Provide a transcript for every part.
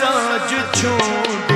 राज छोड़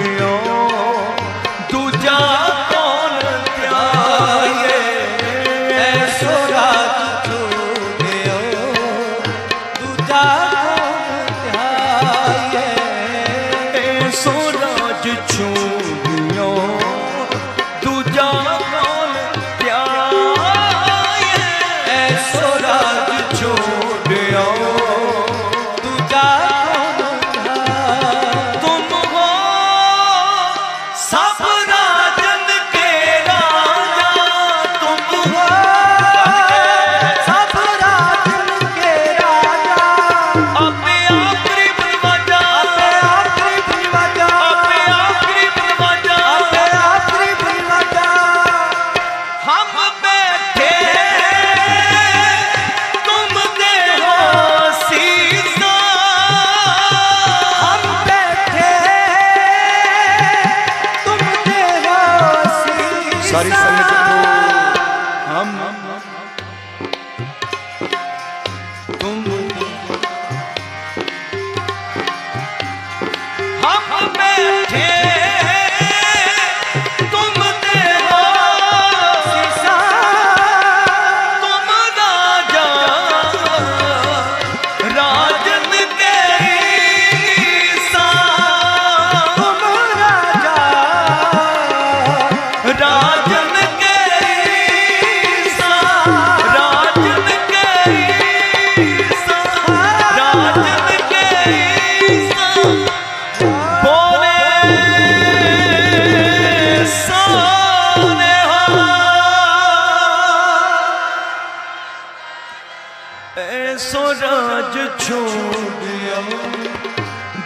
ਸੋ ਰਾਜ ਛੋੜਿਆ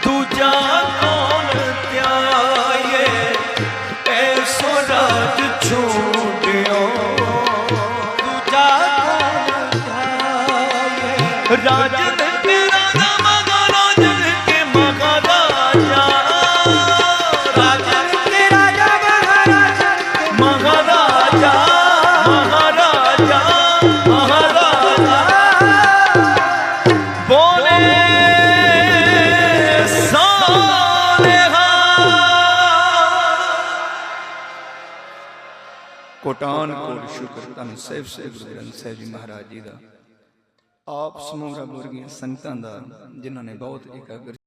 ਦੂਜਾ ਕੋਟਾਨ ਕੋਟ ਸ਼ੁਕਰ ਧੰਨ ਸਾਹਿਬ ਸੇ ਗੁਰੂ ਗ੍ਰੰਥ ਸਾਹਿਬ ਜੀ ਮਹਾਰਾਜ ਜੀ ਦਾ। ਆਪ ਸਮੂਹ ਰਬ ਵਰਗੀਆਂ ਸੰਗਤਾਂ ਦਾ, ਜਿਨ੍ਹਾਂ ਨੇ ਬਹੁਤ ਇਕਾਗਰ